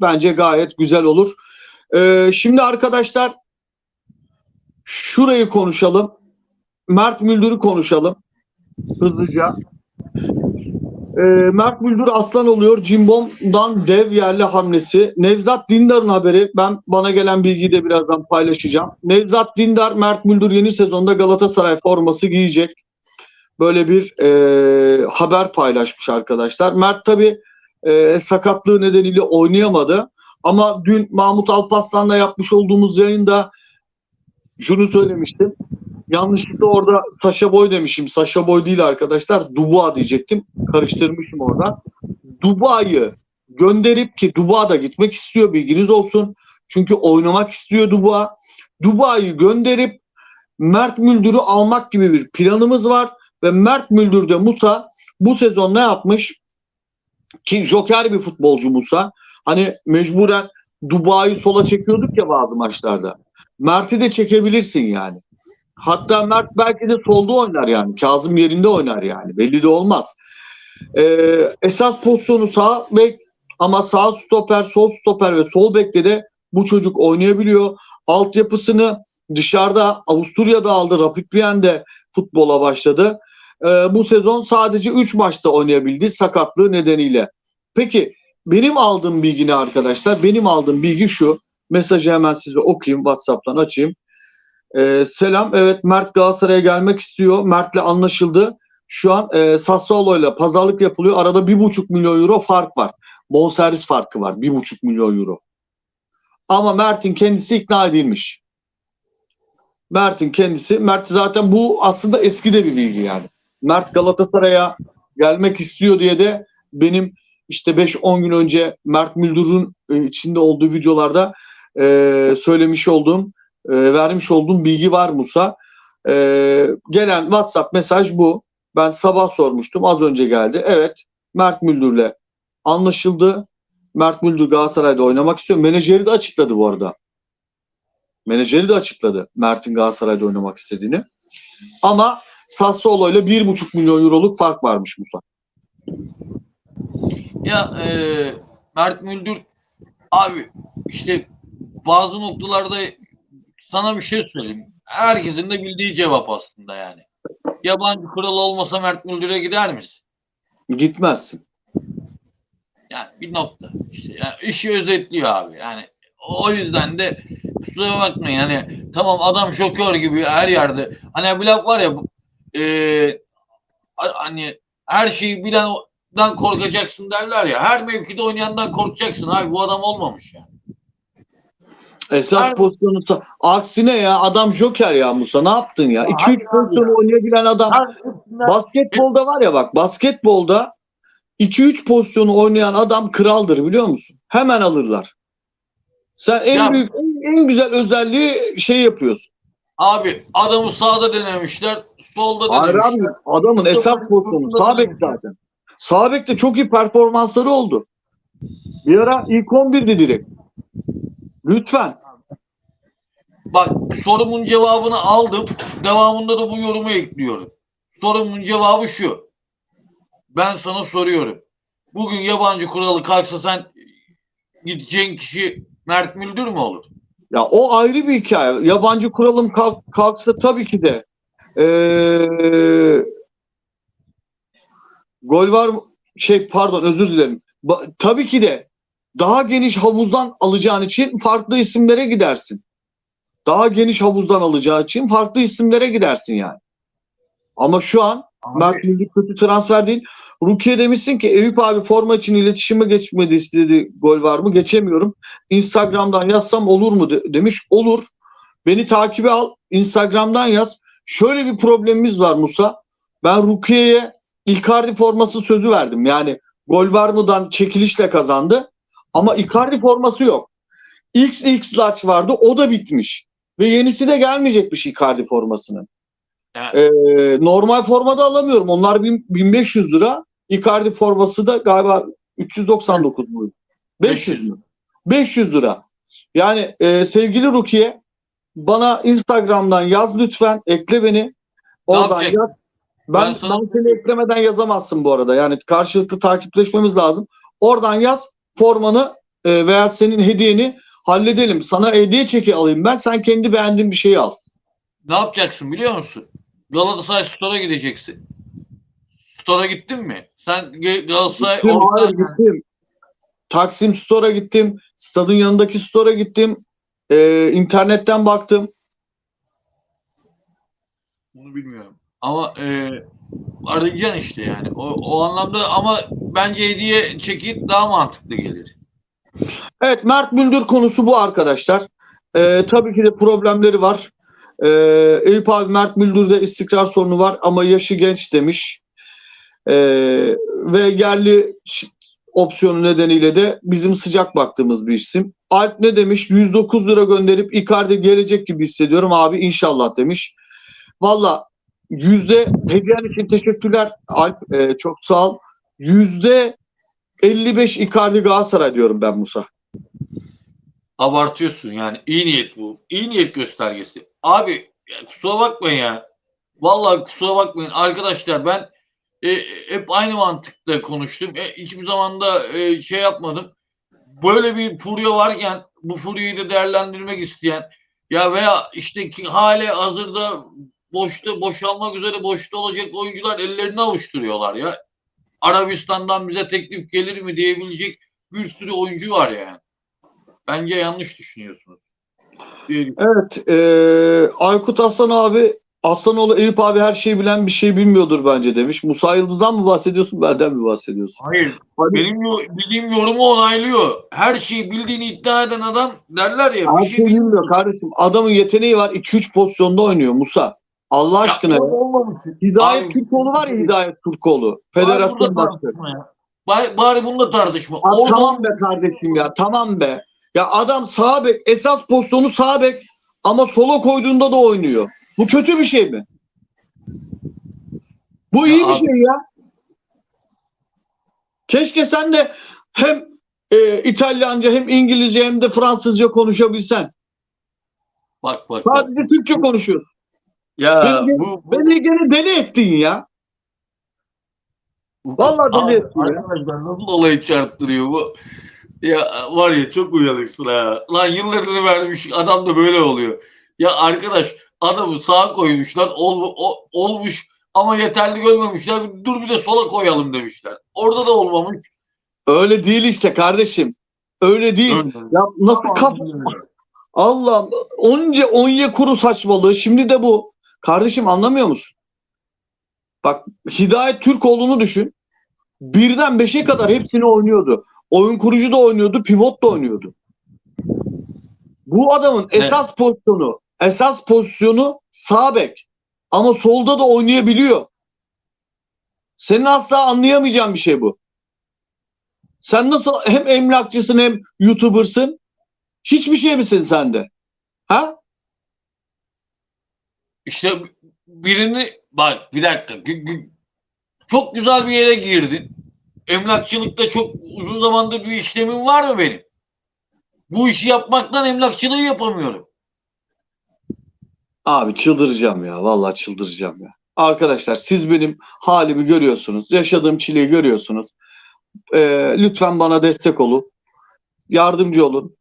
bence gayet güzel olur. Ee, şimdi arkadaşlar şurayı konuşalım. Mert Müldür'ü konuşalım hızlıca. Ee, Mert Müldür aslan oluyor. Cimbom'dan dev yerli hamlesi. Nevzat Dindar'ın haberi. Ben bana gelen bilgiyi de birazdan paylaşacağım. Nevzat Dindar, Mert Müldür yeni sezonda Galatasaray forması giyecek. Böyle bir e, haber paylaşmış arkadaşlar. Mert tabi e, sakatlığı nedeniyle oynayamadı. Ama dün Mahmut Alpaslan'la yapmış olduğumuz yayında şunu söylemiştim. Yanlışlıkla orada Saşa Boy demişim. Saşa Boy değil arkadaşlar. Dubois diyecektim. Karıştırmışım orada. Dubois'ı gönderip ki Dubois da gitmek istiyor bilginiz olsun. Çünkü oynamak istiyor Dubois. Dubois'ı gönderip Mert Müldür'ü almak gibi bir planımız var. Ve Mert Müldür'de Musa bu sezon ne yapmış? Ki joker bir futbolcu Musa. Hani mecburen Dubai'yi sola çekiyorduk ya bazı maçlarda. Mert'i de çekebilirsin yani. Hatta Mert belki de solda oynar yani. Kazım yerinde oynar yani. Belli de olmaz. Ee, esas pozisyonu sağ bek ama sağ stoper, sol stoper ve sol bekte de bu çocuk oynayabiliyor. Altyapısını dışarıda Avusturya'da aldı. Rapid Wien'de futbola başladı. Ee, bu sezon sadece 3 maçta oynayabildi sakatlığı nedeniyle. Peki benim aldığım bilgi ne arkadaşlar? Benim aldığım bilgi şu. Mesajı hemen size okuyayım. WhatsApp'tan açayım. Ee, selam. Evet Mert Galatasaray'a gelmek istiyor. Mert'le anlaşıldı. Şu an e, Sassuolo'yla pazarlık yapılıyor. Arada 1,5 milyon euro fark var. Bonservis farkı var. 1,5 milyon euro. Ama Mert'in kendisi ikna edilmiş. Mert'in kendisi. Mert zaten bu aslında eski de bir bilgi yani. Mert Galatasaray'a gelmek istiyor diye de benim işte 5-10 gün önce Mert Müldür'ün e, içinde olduğu videolarda e, söylemiş olduğum, e, vermiş olduğum bilgi var Musa. E, gelen WhatsApp mesaj bu. Ben sabah sormuştum. Az önce geldi. Evet. Mert Müldür'le anlaşıldı. Mert Müldür Galatasaray'da oynamak istiyor. Menajeri de açıkladı bu arada. Menajeri de açıkladı Mert'in Galatasaray'da oynamak istediğini. Ama Sassuolo ile 1,5 milyon euroluk fark varmış Musa. Ya e, Mert Müldür abi işte bazı noktalarda sana bir şey söyleyeyim. Herkesin de bildiği cevap aslında yani. Yabancı kural olmasa Mert Müldür'e gider misin? Gitmezsin. Yani bir nokta. İşte yani işi özetliyor abi. Yani o yüzden de kusura bakmayın yani tamam adam şokör gibi her yerde. Hani bir laf var ya e, hani her şeyi bilenden korkacaksın derler ya. Her mevkide oynayandan korkacaksın abi. Bu adam olmamış yani. Esas Her- pozisyonu aksine ya adam joker ya Musa ne yaptın ya? 2-3 hayır abi pozisyonu oynayabilen adam. Her Basketbolda var ya bak basketbolda 2-3 pozisyonu oynayan adam kraldır biliyor musun? Hemen alırlar. Sen en Ya- büyük en, en güzel özelliği şey yapıyorsun. Abi adamı sağda denemişler, solda Hayır abi adamın esas pozisyonu sağ bek zaten. Sağ bekte çok iyi performansları oldu. Bir ara ilk 11'di direkt. Lütfen. Bak sorumun cevabını aldım. Devamında da bu yorumu ekliyorum. Sorumun cevabı şu. Ben sana soruyorum. Bugün yabancı kuralı kalksa sen gideceğin kişi Mert Müldür mü olur? Ya o ayrı bir hikaye. Yabancı kuralım kalk, kalksa tabii ki de ee, gol var mı? Şey pardon özür dilerim. Ba- tabii ki de daha geniş havuzdan alacağın için farklı isimlere gidersin. Daha geniş havuzdan alacağı için farklı isimlere gidersin yani. Ama şu an Mert Müldür kötü transfer değil. Rukiye demişsin ki Eyüp abi forma için iletişime geçmedi istedi gol var mı? Geçemiyorum. Instagram'dan yazsam olur mu de- demiş. Olur. Beni takibe al. Instagram'dan yaz. Şöyle bir problemimiz var Musa. Ben Rukiye'ye Icardi forması sözü verdim. Yani gol var mıdan çekilişle kazandı. Ama Icardi forması yok. XX large vardı. O da bitmiş. Ve yenisi de gelmeyecekmiş Icardi formasının. Evet. Ee, normal formada alamıyorum. Onlar bin- 1500 lira. Icardi forması da galiba 399 mu? 500 mü? 500 lira. Yani e, sevgili Rukiye bana Instagram'dan yaz lütfen. Ekle beni. Oradan yapacak? yaz. Ben, Ben ben, sana- seni eklemeden yazamazsın bu arada. Yani karşılıklı takipleşmemiz lazım. Oradan yaz. Formanı e, veya senin hediyeni halledelim. Sana hediye çeki alayım ben. Sen kendi beğendiğin bir şeyi al. Ne yapacaksın biliyor musun? Galatasaray Store'a gideceksin. Store'a gittin mi? Sen Galatasaray Gittim, orada hayır, gittim. Taksim Store'a gittim. Stadın yanındaki Store'a gittim. E, internetten baktım. Bunu bilmiyorum. Ama e, arayacaksın işte yani. O, o anlamda ama bence hediye çeki daha mantıklı gelir. Evet Mert Müldür konusu bu arkadaşlar. Ee, tabii ki de problemleri var. Ee, Eyüp abi Mert Müldür'de istikrar sorunu var ama yaşı genç demiş. Ee, ve yerli opsiyonu nedeniyle de bizim sıcak baktığımız bir isim. Alp ne demiş? 109 lira gönderip Icardi gelecek gibi hissediyorum abi inşallah demiş. Valla yüzde hediyen için teşekkürler Alp Ee, çok sağ ol. Yüzde 55 Icardi Galatasaray diyorum ben Musa. Abartıyorsun yani. İyi niyet bu. İyi niyet göstergesi. Abi ya kusura bakmayın ya. Vallahi kusura bakmayın. Arkadaşlar ben e, hep aynı mantıkla konuştum. E, hiçbir zaman da e, şey yapmadım. Böyle bir furya varken bu furyayı da değerlendirmek isteyen ya veya işte ki hale hazırda boşta boşalmak üzere boşta olacak oyuncular ellerini avuşturuyorlar ya. Arabistan'dan bize teklif gelir mi diyebilecek bir sürü oyuncu var yani. Bence yanlış düşünüyorsunuz. Evet. eee Aykut Aslan abi Aslanoğlu Eyüp abi her şeyi bilen bir şey bilmiyordur bence demiş. Musa Yıldız'dan mı bahsediyorsun benden mi bahsediyorsun? Hayır. Hani- Benim yo- bildiğim yorumu onaylıyor. Her şeyi bildiğini iddia eden adam derler ya. Her Bir şey bilmiyor. bilmiyor kardeşim. Adamın yeteneği var. 2-3 pozisyonda oynuyor Musa. Allah aşkına. ya. olmamış. Hidayet Türkoğlu var ya Hidayet Türkoğlu. Federasyon başkanı. Bari, bari bunda tartışma. Aa, Oradan tamam be kardeşim ya tamam be. Ya adam sağ bek esas pozisyonu sağ bek ama sola koyduğunda da oynuyor. Bu kötü bir şey mi? Bu Ya iyi bir abi- şey ya. Keşke sen de hem e, İtalyanca hem İngilizce hem de Fransızca konuşabilsen. bak bak. bak. Sadece Türkçe konuşuyorsun. Ya Beni- bu, bu, Beni gene deli ettin ya. vallahi deli Abi, etti ya. Arkadaşlar nasıl olayı çarptırıyor bu? Ya var ya çok uyanıksın ha. Lan yıllarını vermiş adam da böyle oluyor. Ya arkadaş adamı sağa koymuşlar ol, o- olmuş ama yeterli görmemişler. Dur bir de sola koyalım demişler. Orada da olmamış. Öyle değil işte kardeşim. Öyle değil. Ya nasıl kaf Allah'ım onca onye kuru saçmalığı şimdi de bu. Kardeşim anlamıyor musun? Bak Hidayet Türkoğlu'nu düşün. Birden beşe kadar hepsini oynuyordu. Oyun kurucu da oynuyordu, pivot da oynuyordu. Bu adamın Evet. esas pozisyonu, esas pozisyonu sağ bek. Ama solda da oynayabiliyor. Senin asla anlayamayacağın bir şey bu. Sen nasıl hem emlakçısın hem YouTuber'sın? Hiçbir şey misin sen de? Ha? İşte birini bak bir dakika çok güzel bir yere girdin. Emlakçılıkta çok uzun zamandır bir işlemim var mı benim? Bu işi yapmaktan emlakçılığı yapamıyorum. Abi çıldıracağım ya. Vallahi çıldıracağım ya. Arkadaşlar siz benim halimi görüyorsunuz. Yaşadığım çileyi görüyorsunuz. Ee, lütfen bana destek olun. Yardımcı olun.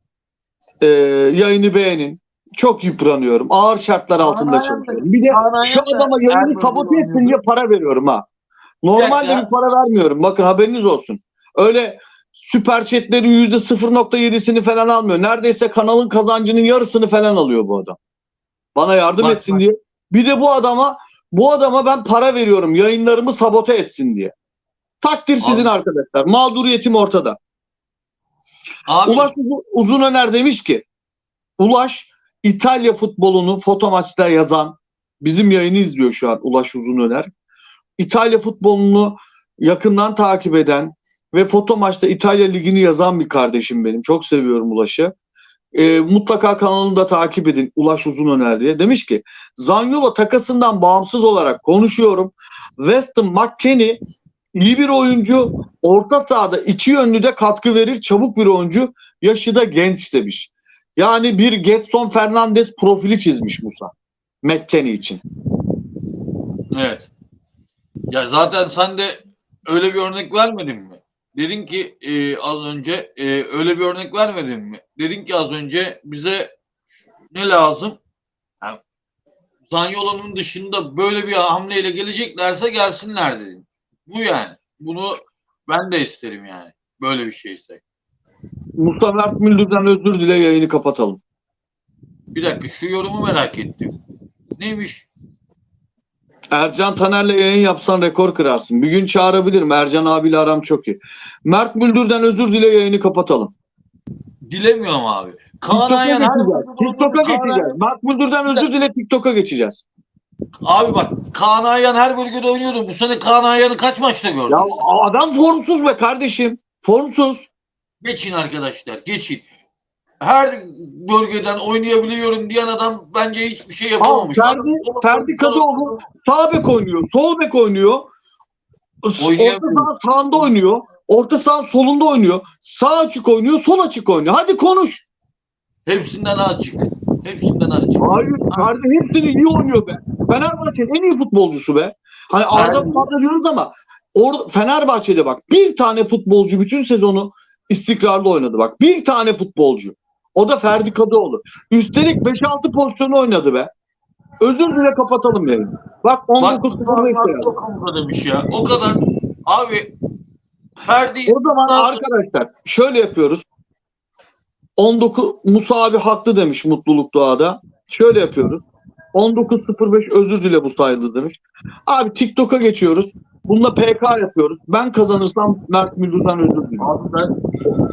Ee, yayını beğenin. Çok yıpranıyorum. Ağır şartlar altında Aynen. çalışıyorum. Bir de Aynen şu adama yayını Erdoğan sabote etsin diye para veriyorum ha. Normalde dakika. bir para vermiyorum. Bakın haberiniz olsun. Öyle süper chatlerin yüzde 0.7'sini falan almıyor. Neredeyse kanalın kazancının yarısını falan alıyor bu adam. Bana yardım Bak, etsin bak. diye. Bir de bu adama bu adama ben para veriyorum yayınlarımı sabote etsin diye. Takdir sizin Abi. arkadaşlar. Mağduriyetim ortada. Abi Ulaş Uzun Öner demiş ki Ulaş İtalya futbolunu foto maçta yazan bizim yayını izliyor şu an Ulaş Uzun Öner. İtalya futbolunu yakından takip eden ve foto maçta İtalya ligini yazan bir kardeşim benim. Çok seviyorum Ulaş'ı. Ee, mutlaka kanalını da takip edin Ulaş Uzun Öner diye. Demiş ki Zaniolo takasından bağımsız olarak konuşuyorum. Weston McKennie iyi bir oyuncu. Orta sahada iki yönlü de katkı verir. Çabuk bir oyuncu. Yaşı da genç demiş. Yani bir Getson Fernandes profili çizmiş Musa. McKennie için. evet. Ya zaten sen de öyle bir örnek vermedin mi? dedin ki e, az önce e, öyle bir örnek vermedin mi? Dedin ki az önce bize ne lazım? Yani, Zanyola'nın dışında böyle bir hamleyle geleceklerse gelsinler dedin. Bu yani. Bunu ben de isterim yani. Böyle bir şeyse. Mustafa Mert Müldür'den özür dile yayını kapatalım. Bir dakika şu yorumu merak ettim. Neymiş? Ercan Taner'le yayın yapsan rekor kırarsın. Bir gün çağırabilirim. Ercan abiyle aram çok iyi. Mert Müldür'den özür dile yayını kapatalım. Dilemiyorum abi. Kaan TikTok'a Ayhan geçeceğiz. TikTok'a geçeceğiz. Mert Müldür'den özür dile TikTok'a geçeceğiz. Abi bak Kaan Ayhan her bölgede oynuyordu. Bu sene Kaan Ayhan'ı kaç maçta gördün? Ya adam formsuz be kardeşim. Formsuz. Geçin arkadaşlar geçin. Her bölgeden oynayabiliyorum diyen adam bence hiçbir şey yapamamış. Ferdi, Ferdi Kadıoğlu sağ bek oynuyor. Sol bek oynuyor. Orta saha sağında oynuyor. Orta saha solunda oynuyor. Sağ açık oynuyor. Sol açık oynuyor. Hadi konuş. Hepsinden açık. Hepsinden açık. Hayır. Ferdi hepsini iyi oynuyor be. Fenerbahçe'nin en iyi futbolcusu be. Hani Arda Arda diyoruz ama or Fenerbahçe'de bak bir tane futbolcu bütün sezonu istikrarlı oynadı bak. Bir tane futbolcu. O da Ferdi Kadıoğlu. Üstelik 5-6 pozisyonu oynadı be. Özür dile kapatalım yayını. Bak Bak 19.05 yani. o kadar demiş ya. O kadar. Abi Ferdi O zaman arkadaşlar şöyle yapıyoruz. 19 Musa abi haklı demiş Mutluluk Doğa'da. Şöyle yapıyoruz. 19.05 özür dile Musa Yıldız demiş. Abi TikTok'a geçiyoruz. Bununla PK yapıyoruz. Ben kazanırsam Mert Müldür'den özür diliyorum. Abi ben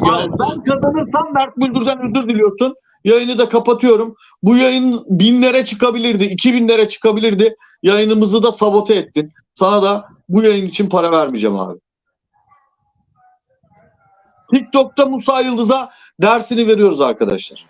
Ya ben kazanırsam Mert Müldür'den özür diliyorsun. Yayını da kapatıyorum. Bu yayın binlere çıkabilirdi, iki binlere çıkabilirdi. Yayınımızı da sabote ettin. Sana da bu yayın için para vermeyeceğim abi. TikTok'ta Musa Yıldız'a dersini veriyoruz arkadaşlar.